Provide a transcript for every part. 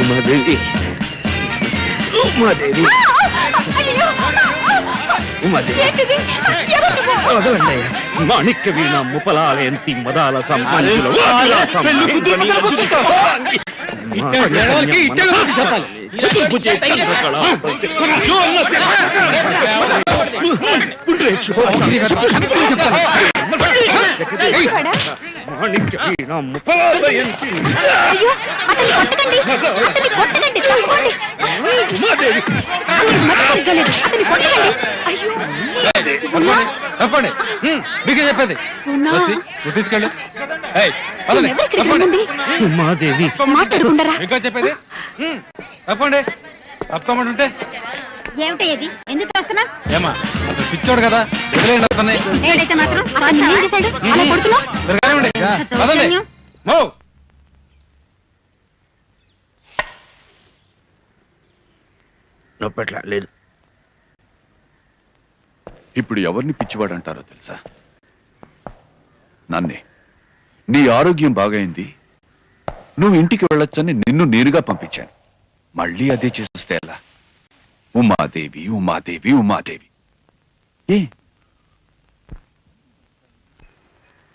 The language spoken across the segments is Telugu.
ఉమాదేవి ఉమాదేవి ఉమాదేవి. మాణిక్య వీణ ముపలాలయంతి మదాల సంబంధిలో వాడా? అయ్యో అతన్ని కొట్టకండి. అతన్ని కొట్టకండి. తప్పుకోండి. ఉమాదేవి. అతని మతి సరిగ్గా లేదు. అతన్ని కొట్టకండి. అయ్యో. తప్పండి మీకే చెప్పేది. ఉన్నా. వచ్చి, నువ్వు తీసుకెళ్ళు. ఏయ్, పదండి, ఎవరికి తప్పండి. రమ్మంది? ఉమాదేవి. మాట్లాడుకుంటారా? మీకే చెప్పేది? తప్పండి తప్పమంటుంటే ఏమిటో ఇది? ఎందుకు వస్తున్నా ఏమా అతను పిచ్చోడు కదా వదిలేయండి అతన్ని ఏడైతే మాత్రం అతన్ని ఏం చేశాడు అలా కొడుతున్నావు? మీరు కానివ్వండి పదండి. దౌర్జన్యం. మో. నొప్పట్లా లేదు. ఇప్పుడు ఎవరిని పిచ్చివాడు అంటారో తెలుసా? నన్నే. నీ ఆరోగ్యం బాగైంది. నువ్వు ఇంటికి వెళ్ళొచ్చని నిన్ను నేరుగా పంపించాను. మళ్ళీ అదే చేస్తే ఎలా? ఉమాదేవి ఉమాదేవి ఉమాదేవి. ఏ?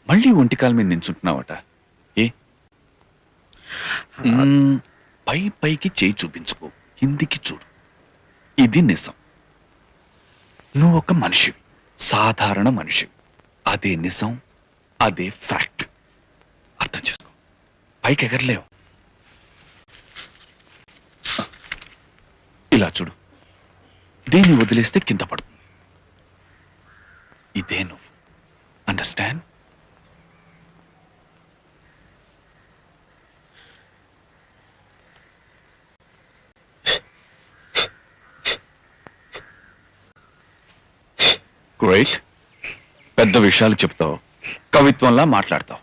మళ్ళీ ఒంటికాల మీద నించుంటున్నావట. ఏ? పై పైకి చేయి చూపించుకో. కిందికి చూడు. ఇది నిజం. నువ్వు ఒక మనిషివి. సాధారణ మనిషివి. అదే నిజం అదే ఫ్యాక్ట్. అర్థం చేసుకో. పైకి ఎగరలేవు. ఇలా చూడు. దీన్ని వదిలేస్తే కింద పడుతుంది ఇదే నువ్వు. అండర్స్టాండ్ గ్రేట్ పెద్ద విషయాలు చెప్తావు. కవిత్వంలా మాట్లాడతావు.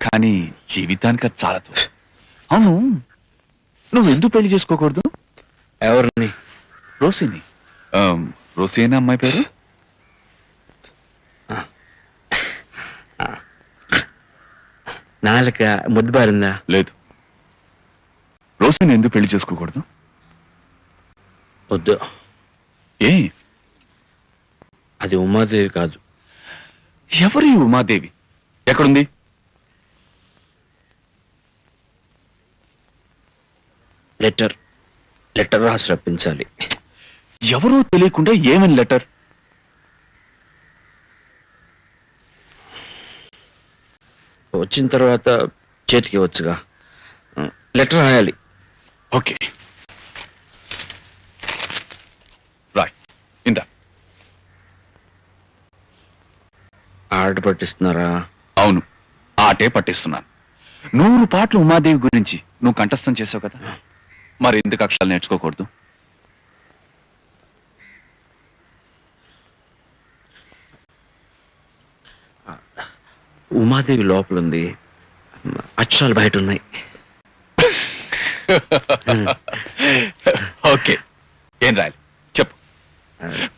కానీ జీవితానికి అది చాలదు అవును. నువ్వు ఎందుకు పెళ్ళి చేసుకోకూడదు? ఎవరిని? రోసిని. రోసేనా అమ్మాయి పేరు నాలుక ముద్దుబారిందా? లేదు. రోసిని ఎందుకు పెళ్ళి చేసుకోకూడదు? వద్దు. ఏ? అది ఉమాదేవి కాదు. ఎవరి ఉమాదేవి? ఎక్కడుంది? లెటర్. లెటర్ రాసి రప్పించాలి. ఎవరో తెలియకుండా ఏమని లెటర్? వచ్చిన తర్వాత చేతికి వచ్చుగా లెటర్ రాయాలి. ఓకే. రాయ్ ఇందా. ఆర్డర్ పట్టిస్తున్నారా? అవును ఆటే పట్టిస్తున్నాను. నూరు పాటలు ఉమాదేవి గురించి నువ్వు కంఠస్థం చేసావు కదా? మరి ఎందుకు అక్షరాలు నేర్చుకోకూడదు? ఉమాదేవి లోపల ఉంది అక్షరాలు బయట ఉన్నాయి ఓకే. ఏం రాయాలి? చెప్పు.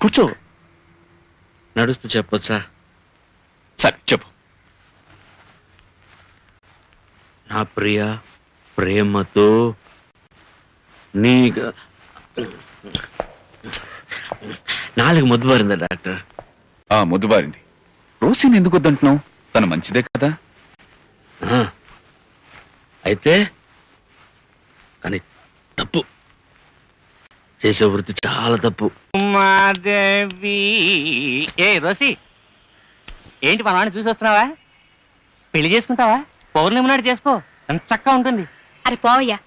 కూర్చో. నడుస్తూ చెప్పొచ్చా? సరే చెప్పు. నా ప్రియ ప్రేమతో నీ నాలుగు ముద్దు పారిందా డాక్టర్? ఆ ముద్దుబారింది రోసిని ఎందుకు వద్దంటున్నావు తను మంచిదే కదా. అయితే కానీ తప్పు. చేసే వృత్తి చాలా తప్పు. ఉమాదేవి. ఏ రోసి ఏంటి మా నాన్న చూసి వస్తున్నావా? పెళ్ళి చేసుకుంటావా? పౌర్ణమి నాడు చేసుకో. ఎంత చక్కగా ఉంటుంది. అరే పోవయ్యా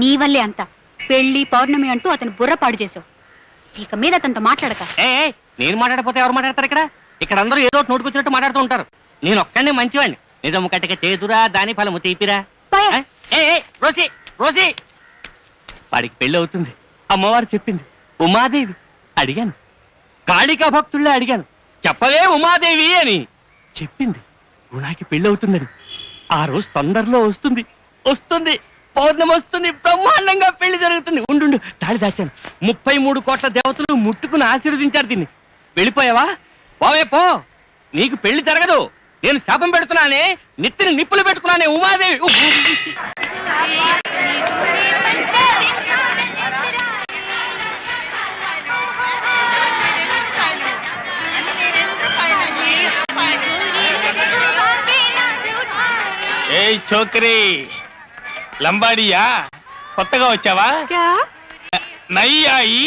నీ వల్లే అంత. పెళ్ళి పౌర్ణమి అంటూ అతను బుర్ర పాడు చేసావు ఇక మీద అతనితో మాట్లాడక. ఏ నేను మాట్లాడకపోతే ఎవరు మాట్లాడతారు ఇక్కడ? ఇక్కడ అందరూ ఏదో ఒకటి నోటుకొచ్చినట్టు మాట్లాడుతూ ఉంటారు. నేను ఒక్కడే మంచివాడిని నిజము కట్టక చేతురా దాని ఫలము తీపిరా. ఏ, ఏ ఏ, రోసి రోసి. వాడికి పెళ్ళి అవుతుంది. అమ్మవారు చెప్పింది. ఉమాదేవి అడిగాను. కాళికా భక్తుళ్ళే అడిగాను. చెప్పవే ఉమాదేవి అని చెప్పింది. గుణాకి పెళ్ళి అవుతుందని. ఆ రోజు తొందరలో వస్తుంది. వస్తుంది. పౌర్ణమి వస్తుంది. బ్రహ్మాండంగా పెళ్ళి జరుగుతుంది. ఉండు తాళి దాచాను. ముప్పై మూడు కోట్ల దేవతలు ముట్టుకుని ఆశీర్వదించారు దీన్ని. వెళ్ళిపోయావా? పోవే పో. నీకు పెళ్ళి జరగదు. నేను శాపం పెడుతున్నానే నిత్తిని నిప్పులు పెట్టుకున్నానే ఉమాదేవి. ఏ చోకరి లంబాడియా? కొత్తగా వచ్చావా? నయ్యాయి.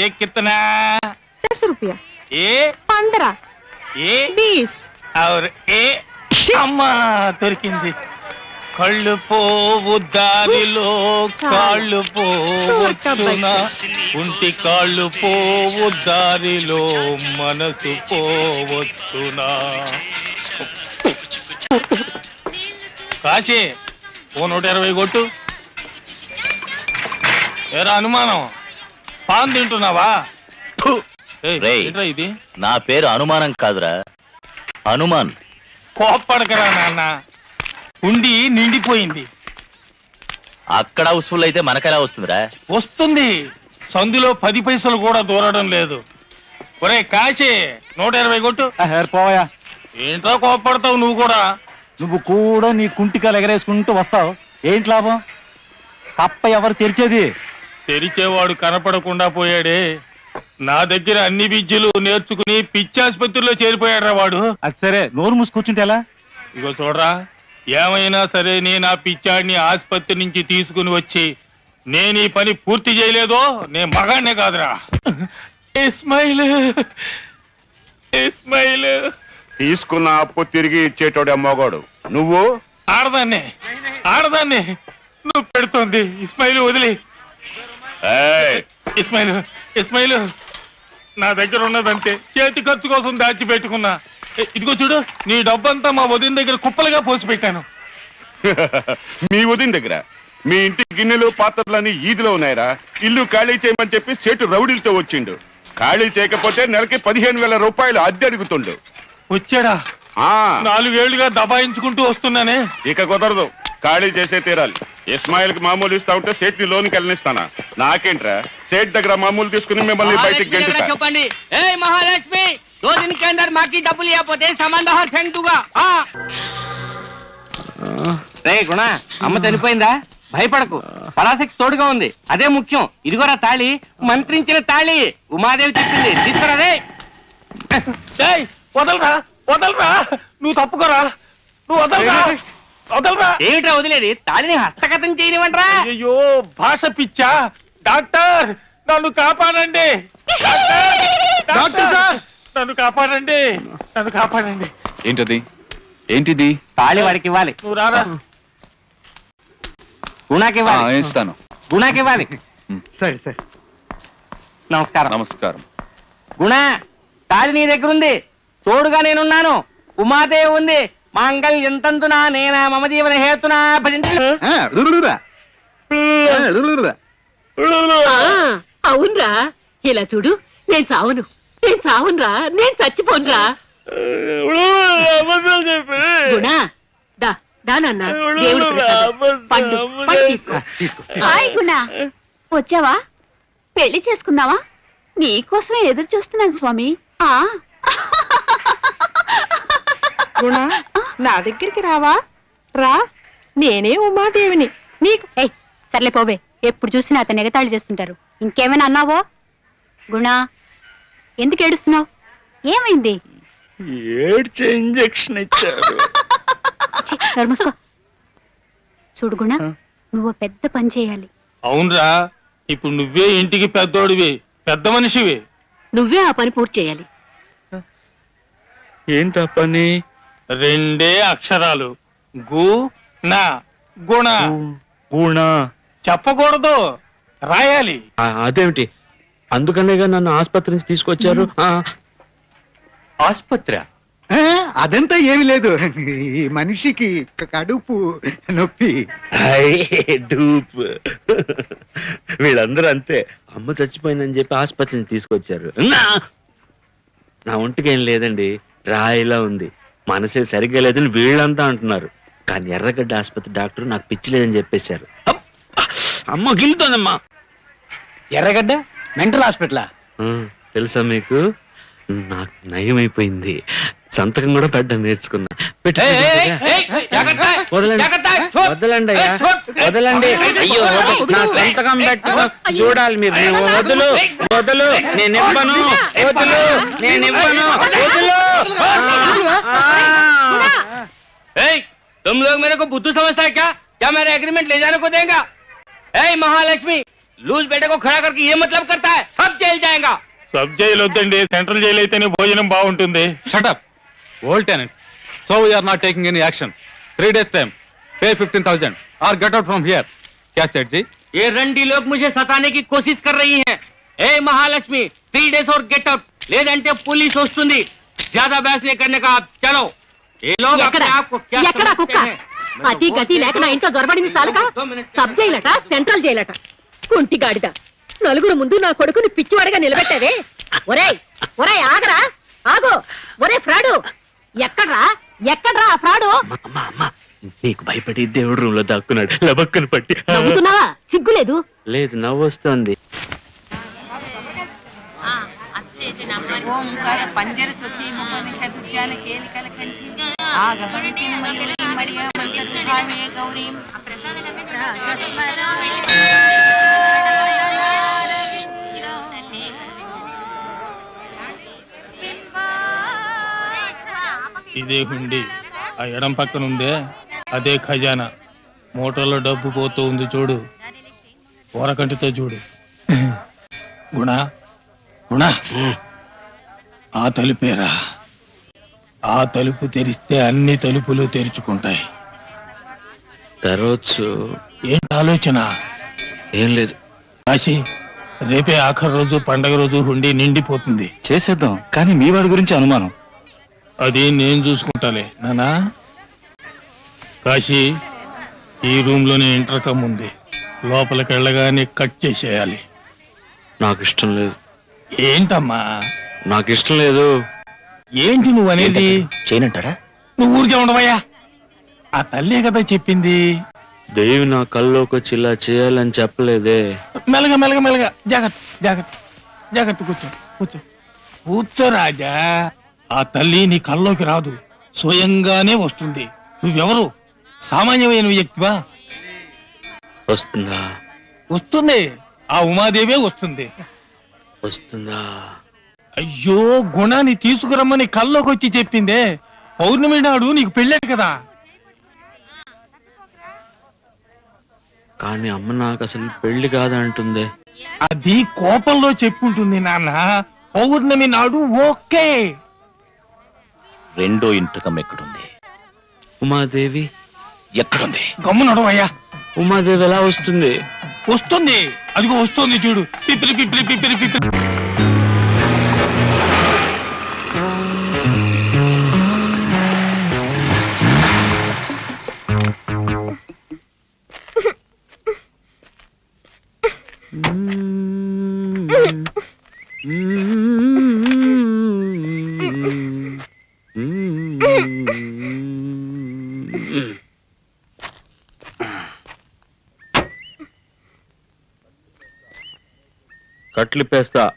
ఏ కిత్తనా दस రూపాయ. ఏ? पंद्रह ఏ? बीस और ఏ? అమ్మా దొరికింది. కళ్ళు పోవు దారిలో కాళ్ళు పోవచ్చునా ఉంటి కాళ్ళు పోవు దారిలో మనసు పోవచ్చునా? కాశీ ఓ నూట ఇరవై కొట్టు. ఏరా అనుమానం? పాన్ తింటున్నావా? ఫు. ఏయ్, రేయ్. ఏంట్రా ఇది? నా పేరు అనుమానం కాదురా. హనుమాన్. కోప్పడకరా నాన్న. ఉండి నిండిపోయింది. అక్కడ హౌస్ఫుల్ అయితే మనకెలా వస్తుందిరా? వస్తుంది. సందులో పది పైసలు కూడా దూరడం లేదు. ఒరే కాశీ నూట ఇరవై కొట్టు. పోయా ఏంట్రా కోప్పడతావు నువ్వు కూడా? నువ్వు కూడా నీ కుంటికాలు ఎగరేసుకుంటూ వస్తావు. ఏంటి లాభం? తప్ప ఎవరు తెరిచేది? తెరిచేవాడు కనపడకుండా పోయాడే. నా దగ్గర అన్ని విద్యలు నేర్చుకుని పిచ్చాసుపత్రిలో చేరిపోయాడ్రా వాడు. అది సరే నోరు మూసి కూర్చుంటే ఎలా? ఇగో చూడరా ఏమైనా సరే నేను ఆ పిచ్చాడిని ఆసుపత్రి నుంచి తీసుకుని వచ్చి నేను ఈ పని పూర్తి చేయలేదో నేను మగాడినే కాదురా. ఇస్మాయిల్ ఇస్మాయిల్ తీసుకున్న అప్పు తిరిగి ఇచ్చేటోడే మోగాడు నువ్వు? ఆడదాన్నే ఆడదాన్నే. నువ్వు పెడుతోంది. ఇస్మాయిల్ వదిలి. ఇస్మాయిల్ ఇస్మాయిల్ నా దగ్గర ఉన్నదంతే చేతి ఖర్చు కోసం దాచిపెట్టుకున్నా ఏ, ఇదిగో చూడు నీ డబ్బంతా మా వదిన దగ్గర కుప్పలుగా పోసి పెట్టాను. మీ ఉదయం దగ్గర? మీ ఇంటి గిన్నెలు పాత్రలన్నీ ఈదిలో ఉన్నాయిరా? ఇల్లు ఖాళీ చేయమని చెప్పి సేటు రౌడీలతో వచ్చిండు. ఖాళీ చేయకపోతే నెలకి పదిహేను వేల రూపాయలు అద్దె అడుగుతుండు. వచ్చాడా? ఆ. నాలుగేళ్ళుగా దబాయించుకుంటూ వస్తున్నానే. ఇక కుదరదు. ఖాళీ చేసే తీరాలి. ఇస్మాయిల్కి మామూలు ఇస్తా ఉంటే సేట్ని లోనికి వెళ్ళనిస్తానా? నాకేంట్రా? సేట్ దగ్గర మామూలు తీసుకుని మిమ్మల్ని బయటికి గెంటుతా చెప్పండి. ఏ మహాలక్ష్మి కే అందర్ మాకి డబ్బులు ఇవ్వకపోతే సంబంధ ఫెంక్ దూగా రే గుణ అమ్మ చనిపోయిందా? భయపడకు. పరాశక్తి తోడుగా ఉంది. అదే ముఖ్యం. ఇదిగోరా తాళి మంత్రించిన తాళి. ఉమాదేవి చెప్పింది. తీసుకురా రే. వదలరా వదలరా. నువ్వు తప్పుకోరా. నువ్వు వదలరా. వదలరా. ఏమిట్రా వదిలేది? తాళిని హస్తగతం చేయనివ్వంట్రా అయ్యో భాష పిచ్చా. డాక్టర్ నన్ను కాపాడండి. డాక్టర్! డాక్టర్! నన్ను కాపాడండి. నన్ను కాపాడండి. ఏంటది? ఏంటిది? తాళి వాడికి ఇవ్వాలి నువ్వు రారా. గుణాకి ఆ, ఇవ్వాలి ఇస్తాను. గుణాకి ఇవ్వాలి సరే సరే. నమస్కారం. నమస్కారం. గుణ తాళి నీ దగ్గర ఉంది తోడుగా నేనున్నాను. ఉమాదేవి ఉంది. మాంగళ్యం తంతునా నేనా మమ జీవన హేతునా అవునరా. ఇలా చూడు నేను చావును. నేను చావునరా నేను చచ్చిపోనురా. గుణా దా దా నాన్న. దేవుడి. పండు పండు తీసుకో. హాయ్ గుణ. వచ్చావా? పెళ్ళి చేసుకుందావా నీకోసమే ఎదురు చూస్తున్నాను స్వామి. ఆ. గుణ నా దగ్గరికి రావా? రా. నేనే ఉమాదేవిని. నీకు ఏయ్ సర్లే పోవే. ఎప్పుడు చూసినా అతను ఎగతాళి చేస్తుంటారు. ఇంకేమైనా అన్నావో? గుణ ఎందుకు ఏడుస్తున్నావు? ఏమైంది? ఏడ్చే ఇంజెక్షన్ ఇచ్చారు. మూసుకో. చూడు గుణ నువ్వు పెద్ద పని చేయాలి. అవునరా ఇప్పుడు నువ్వే ఇంటికి పెద్దోడివి పెద్ద మనిషివి. నువ్వే ఆ పని పూర్తి చేయాలి. ఏంటా పని? రెండే అక్షరాలు. గు నా గుణ. గుణ చెప్పకూడదు. రాయాలి. అదేమిటి? అందుకనేగా నన్ను ఆసుపత్రి నుంచి తీసుకొచ్చారు. ఆ, ఆసుపత్రి? అదంతా ఏమి లేదు. ఈ మనిషికి కడుపు నొప్పి. డూప్. వీళ్ళందరూ అంతే. అమ్మ చచ్చిపోయిందని చెప్పి ఆసుపత్రిని తీసుకొచ్చారు. నా నా ఒంటికి ఏం లేదండి. రాయిలా ఉంది. మనసే సరిగ్గా లేదని వీళ్ళంతా అంటున్నారు. కానీ ఎర్రగడ్డ ఆసుపత్రి డాక్టర్ నాకు పిచ్చి లేదని చెప్పేశారు! అమ్మ గిల్లుతోందమ్మా! ఎర్రగడ్డ? Mental hospital? తెలుసా మీకు? నాకు నయమైపోయింది. సంతకం కూడా పెట్టడం నేర్చుకున్నా పెట్టు, వదలండి వదలండి అయ్యా వదలండి అయ్యో వద- నా సంతకం పెట్టుకో చూడాలి మీరు నేను వదులు వదులు నేను ఇవ్వను వదులు నేను ఇవ్వను వదులు ఆ, ఆ. ఏయ్ तुम लोग मेरे को बुद्धू समझता है क्या क्या मेरा एग्रीमेंट ले जाने को देगा ए महालक्ष्मी लूज बेटे को खड़ा करके ये मतलब करता है सब जेल जाएगा సబ్ జైలు వద్దండి సెంట్రల్ జైలు అయితేనే భోజనం బాగుంటుంది shut up Old tenants so we are not taking any action three days time pay fifteen thousand or get out from here క్యా సెట్ జీ ये रंडी लोग मुझे सताने की कोशिश कर रही हैं ए महालक्ष्मी थ्री डेज और गेट आउट లేదంటే पुलिस వస్తుంది ज्यादा बहस नहीं करने का आप चलो ये लोग ఎక్కడ अपने आप को क्या ఎక్కడ समझते కుక్క हैं? मैं तो అతి बहुत గతి లేక నా ఇంట్లో దొరబడింది చాలక दो मिनट సబ్ జైలట సెంట్రల్ జైలట కుంటి గాడిద నలుగురు ముందు నా కొడుకుని పిచ్చివాడిగా నిలబెట్టావే ఒరేయ్ ఒరేయ్ ఆగరా ఆగు ఒరే ఫ్రాడు ఎక్కడ్రా? ఎక్కడ్రా ఆ ఫ్రాడు? అమ్మా అమ్మా నీకు భయపడి దేవుడు రూమ్లో దాక్కున్నాడు. లబక్కును పట్టి. నవ్వుతున్నావా? సిగ్గులేదు? లేదు నవ్వు వస్తుంది ఓంకార ఇదే హుండి. ఆ ఎడం పక్కన ఉందే అదే ఖజానా. మోటార్లో డబ్బు పోతూ ఉంది చూడు. పోరకంటితో చూడు. గుణ గుణ. ఆ తలుపేరా. ఆ తలుపు తెరిస్తే అన్ని తలుపులు తెరుచుకుంటాయి. తెరవచ్చు. ఏంటి ఆలోచన? ఏం లేదు. కాశీ రేపే ఆఖరి రోజు పండగ రోజు హుండీ నిండిపోతుంది. చేసేద్దాం. కానీ మీ వాడి గురించి అనుమానం. అది నేను చూసుకుంటాలే. నానా? కాశీ ఈ రూమ్లోనే ఇంటర్కమ్ ఉంది. లోపలికి వెళ్ళగానే కట్ చేసేయాలి. నాకు ఇష్టం లేదు. ఏంటమ్మా? నాకు ఇష్టం లేదు. ఏంటి నువ్వు అనేది? చేయనంటాడా? నువ్వు ఊరికే ఉండవయ్యా. ఆ తల్లే కదా చెప్పింది. దేవి నా కల్లోకి వచ్చి ఇలా చేయాలని చెప్పలేదే. మెల్లగా మెల్లగా మెల్లగా జాగ్రత్త జాగ్రత్త. జాగ్రత్త కూర్చో కూర్చో. కూర్చో రాజా. ఆ తల్లి నీ కల్లోకి రాదు. స్వయంగానే వస్తుంది. నువ్వెవరు? సామాన్యమైన వ్యక్తివా? వస్తుందా? వస్తుంది. ఆ ఉమాదేవే వస్తుంది. వస్తుందా? అయ్యో గుణాన్ని తీసుకురమ్మని కల్లోకి వచ్చి చెప్పిందే. పౌర్ణమి నాడు నీకు పెళ్ళాడు కదా. కానీ అమ్మ నాకు అసలు పెళ్ళి కాదంటుంది. అది కోపంలో చెప్పుంటుంది నాన్న. పౌర్ణమి నాడు ఓకే. రెండో ఇంటకం ఎక్కడుంది? ఉమాదేవి. ఎక్కడుంది? గమ్ము నడవయ్యా ఉమాదేవి ఎలా వస్తుంది? వస్తుంది. అదిగో వస్తుంది చూడు. పిపిరి పిపిరి పిపిరి పిపిరి పేస్తా.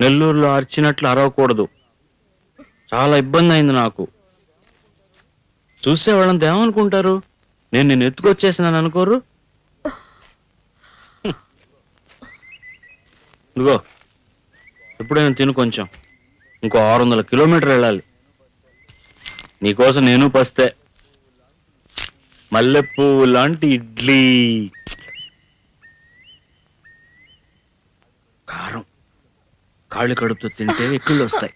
నెల్లూరులో అరిచినట్లు అరవకూడదు. చాలా ఇబ్బంది అయింది నాకు. చూసే వాళ్ళంతా ఏమనుకుంటారు? నేను నేను ఎత్తుకొచ్చేసినాను అనుకోరు? ఇదిగో ఎప్పుడైనా తిను కొంచెం. ఇంకో ఆరు వందల కిలోమీటర్ వెళ్ళాలి. నీకోసం నేను పస్తే. మల్లెపూ లాంటి ఇడ్లీ. కారం. కాళ్ళు కడుపుతో తింటే ఎక్కువలు వస్తాయి.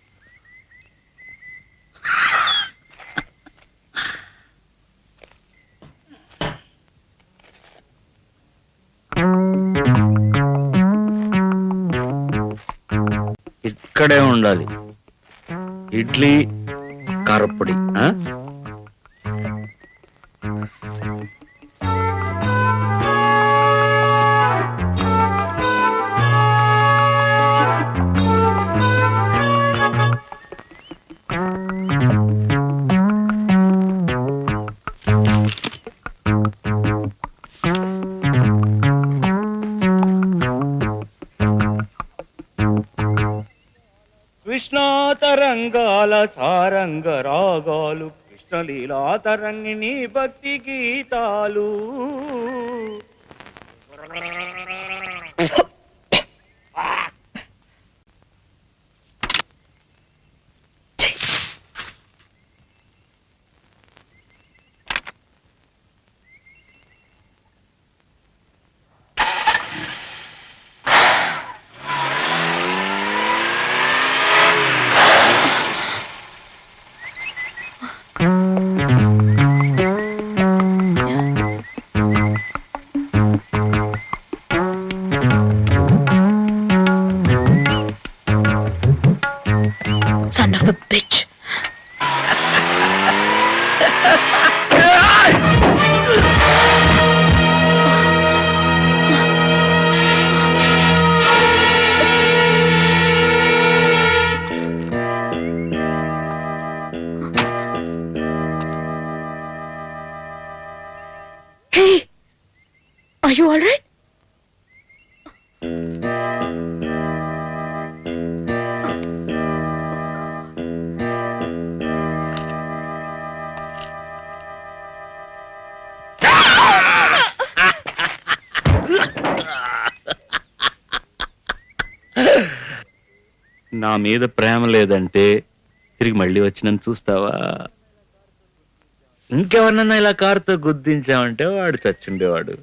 ఇక్కడే ఉండాలి. ఇడ్లీ కారప్పొడి తరంగాల సారంగ రాగాలు కృష్ణలీలా తరంగిణి భక్తి గీతాలు నా మీద ప్రేమ లేదంటే తిరిగి మళ్ళీ వచ్చినని చూస్తావా? ఇంకెవరన్నా ఇలా కారుతో గుద్దించామంటే వాడు చచ్చుండేవాడు.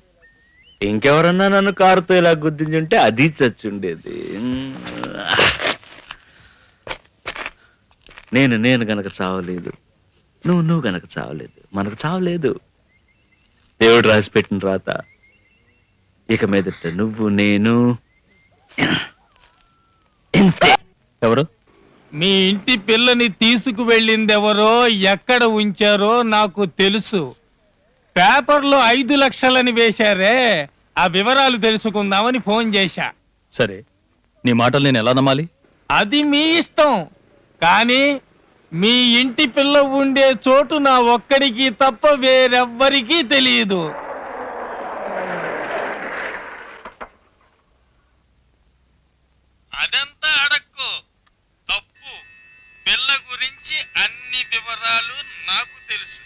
ఇంకెవరన్నా నన్ను కారుతో ఇలా గుద్దించుంటే అది చచ్చుండేది. నేను నేను గనక చావలేదు. నువ్వు నువ్వు గనక చావలేదు. మనకు చావలేదు. దేవుడు రాసి పెట్టిన రాత. ఇక మీదట నువ్వు నేను ఇంతే. మీ ఇంటి పిల్లని తీసుకువెళ్ళిందెవరో ఎక్కడ ఉంచారో నాకు తెలుసు. పేపర్లో ఐదు లక్షలని వేశారే ఆ వివరాలు తెలుసుకుందామని ఫోన్ చేశా. సరే నీ మాటలు నేను ఎలా నమ్మాలి? అది మీ ఇష్టం కానీ మీ ఇంటి పిల్ల ఉండే చోటు నా ఒక్కడికి తప్ప వేరెవ్వరికీ తెలియదు అదంతా తప్పు పిల్ల గురించి అన్ని వివరాలు నాకు తెలుసు.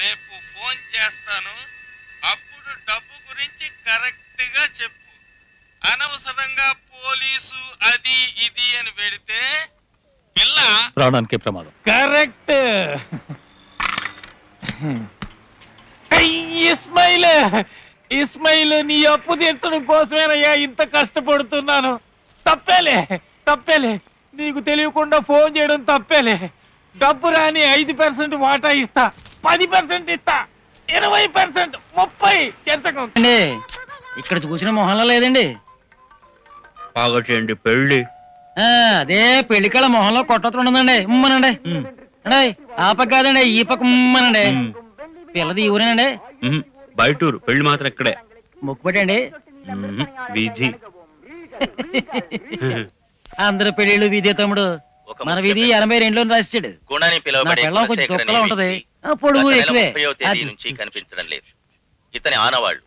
రేపు ఫోన్ చేస్తాను. అప్పుడు డబ్బు గురించి కరెక్ట్గా చెప్పు. అనవసరంగా పోలీసు అది ఇది అని పెడితే పిల్ల ప్రాణానికి ప్రమాదం. కరెక్ట్. ఇస్మైల్ ఇస్మైల్ నీ అప్పు తీర్చడం కోసమేనయ్యా ఇంత కష్టపడుతున్నాను. తప్పేలే తప్పేలే. నీకు తెలియకుండా ఫోన్ చేయడం తప్పేలే. డబ్బు రాని ఐదు పర్సెంట్ వాటా ఇస్తా. పది పర్సెంట్ ఇస్తా. ఇరవై పర్సెంట్ ముప్పై చెంచకం. ఇక్కడ చూసిన మొహంలో లేదండి. పాగొట్టండి పెళ్ళి. ఆ, అదే పెళ్ళికళ మొహంలో కొట్టత్రం ఉండదండి ఉమ్మనండి. అండి ఆ పక్క కాదండి ఈ పక్క ఉమ్మనండి. పిల్లది ఈ ఊరేనండి. బయటూరు పెళ్ళి మాత్రం ఇక్కడే. మొక్కుపెట్టండి మ్మ్. వీధి. అందరు పెళ్ళిళ్ళు వీధి తమ్ముడు. మన వీధి. ఎనభై రెండులో రాసిచ్చాడు గుణని నా పిలువబడే పిల్లం కొంచెం అనే ఉంటది. వ్యక్తి ఆ, పొడుగు గత నెల ఎక్కువే. ముప్పైవ తేదీ అది. నుంచి కనిపించడం లేదు. ఇతని ఆనవాళ్ళు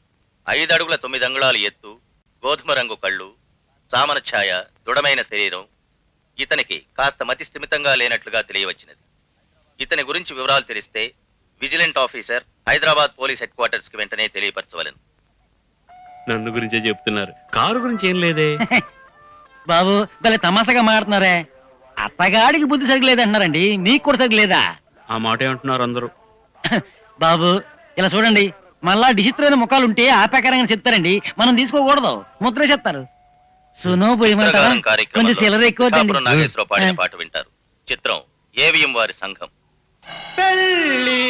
ఐదు అడుగుల తొమ్మిది అంగుళాలు ఎత్తు గోధుమ రంగు కళ్ళు చామన ఛాయ దృఢమైన శరీరం. ఇతనికి కాస్త మతి స్థిమితంగా లేనట్లుగా తెలియవచ్చినది. ఇతని గురించి వివరాలు తెలిస్తే vigilant officer Hyderabad police head క్వార్టర్స్కి వెంటనే తెలియపరచవలెను. నన్ను గురించే చెప్తున్నారు. కారు గురించి ఏం లేదే? బాబు భలే తమాషాగా మాట్లాడుతున్నారే. అత్తగాడికి బుద్ధి సరిగ్గా లేదంటున్నారండి మీకు కూడా సరిగ్గా లేదా ఆ మాట ఏమంటున్నారు అందరూ? బాబు ఇలా చూడండి. మళ్ళా డిసిత్రైన ముఖాలు ఉంటే ఆ ప్రకారంగా చెప్తారండి. మనం తీసుకోకూడదు. ముద్ర చెప్తారు సునో పోయమంటారా చిత్రగానం కొంచెం కార్యక్రమంలో సిల్లర ఎక్కువ కాపురం నాగేశ్వరరావు పాడిన పాట వింటారు. చిత్రం ఏవిఎం వారి సంఘం. పెళ్ళి.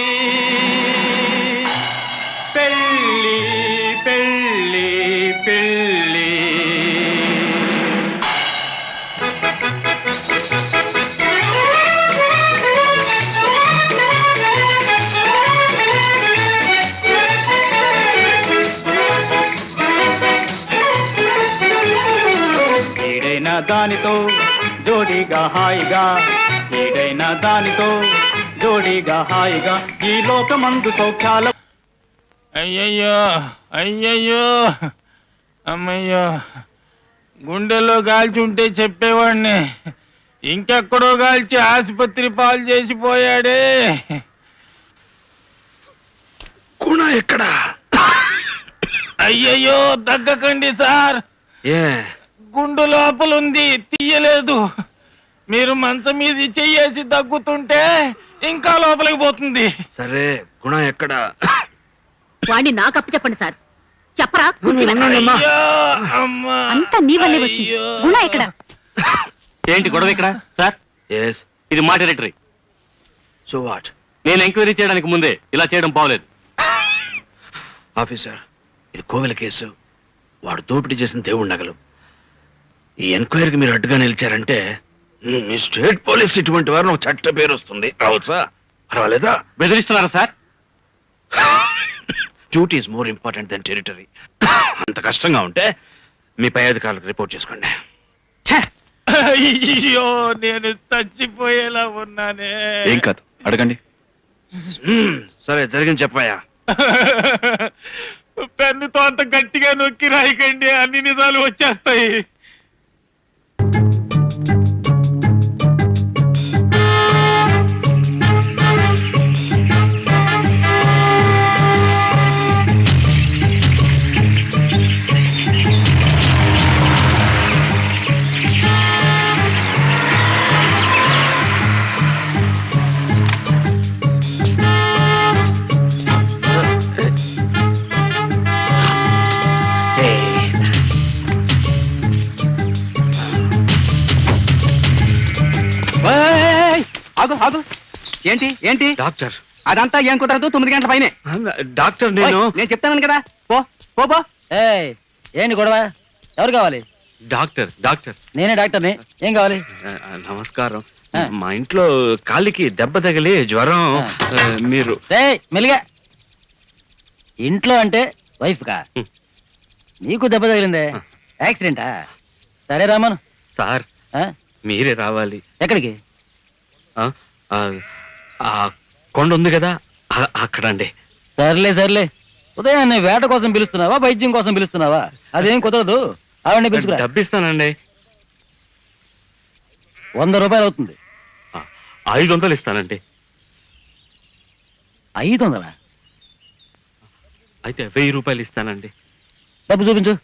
దానితో జోడీగా హాయిగా ఏడైనా దానితో జోడీగా హాయిగా ఈ లోకమందు సౌఖ్యాల అయ్యయ్యో అయ్యయ్యో అమ్మయ్యో. గుండెల్లో గాల్చుంటే చెప్పేవాడిని ఇంకెక్కడో గాల్చి ఆసుపత్రి పాలు చేసిపోయాడే ఎక్కడ? అయ్యయ్యో దగ్గకండి సార్. ఏ? గుండు లోపలుంది తీయలేదు. మీరు మంచం మీద చెయ్యేసి దగ్గుతుంటే ఇంకా లోపలికి పోతుంది. సరే గుణ ఎక్కడ? వాణ్ణి నాకు అప్పు చెప్పండి సార్. చెప్పరా? అయ్యో, అమ్మా. అంతా నీ వల్లే వచ్చింది. అయ్యో. గుణ ఇక్కడ ఏంటి గొడవ ఇక్కడ? సార్? ఎస్ ఇది మా టెరిటరీ. సో వాట్ నేను ఎంక్వైరీ చేయడానికి ముందే ఇలా చేయడం బాగలేదు. ఆఫీసర్ ఇది కోవిల కేసు. వాడు దోపిడీ చేసిన దేవుడి నగలు. ఈ ఎంక్వైరీకి మీరు అడ్డుగా నిలిచారంటే మ్, స్టేట్ పోలీస్ ఇటువంటి వారిని ఒక చట్ట పేరు వస్తుంది. రావచ్చా పర్వాలేదా బెదిరిస్తున్నారా sir? Duty is more important than territory అంత కష్టంగా ఉంటే మీ పై అధికారులకు రిపోర్ట్ చేసుకోండి. అయ్యో నేను చచ్చిపోయేలా ఉన్నానే. ఏం కాదు అడగండి. సరే జరిగింది చెప్పాయా పెన్నుతో అంత గట్టిగా నొక్కి రాయకండి అన్ని నిజాలు వచ్చేస్తాయి. ఏంటి? ఏంటి? డాక్టర్. అదంతా ఏం కుదరదు? తొమ్మిది గంటల పైనే. డాక్టర్ నేను. నేను చెప్తాను కదా. పో పో పో. ఏంటి గొడవ? ఎవరు కావాలి? Doctor doctor. నేనే డాక్టర్ని. ఏం కావాలి? నమస్కారం. మా ఇంట్లో కాలికి దెబ్బ తగిలి జ్వరం మీరు. మెలిగా ఇంట్లో అంటే వైఫ్ కా. నీకు దెబ్బ తగిలిందే? యాక్సిడెంటా? సరే రామను. సార్ ఆ? మీరే రావాలి. ఎక్కడికి? ఆ, కొండ ఉంది కదా ఆ- అక్కడండి. సర్లే సర్లే. ఉదయాన్నే వేట కోసం పిలుస్తున్నావా వైద్యం కోసం పిలుస్తున్నావా? అదేం కుదరదు. ఆవిడని పిలుచుకురా. డబ్బిస్తానండి. వంద రూపాయలు అవుతుంది. ఐదు వందలు ఇస్తానండి. ఐదు వందలా? అయితే వెయ్యి రూపాయలు ఇస్తానండి. డబ్బు చూపించు.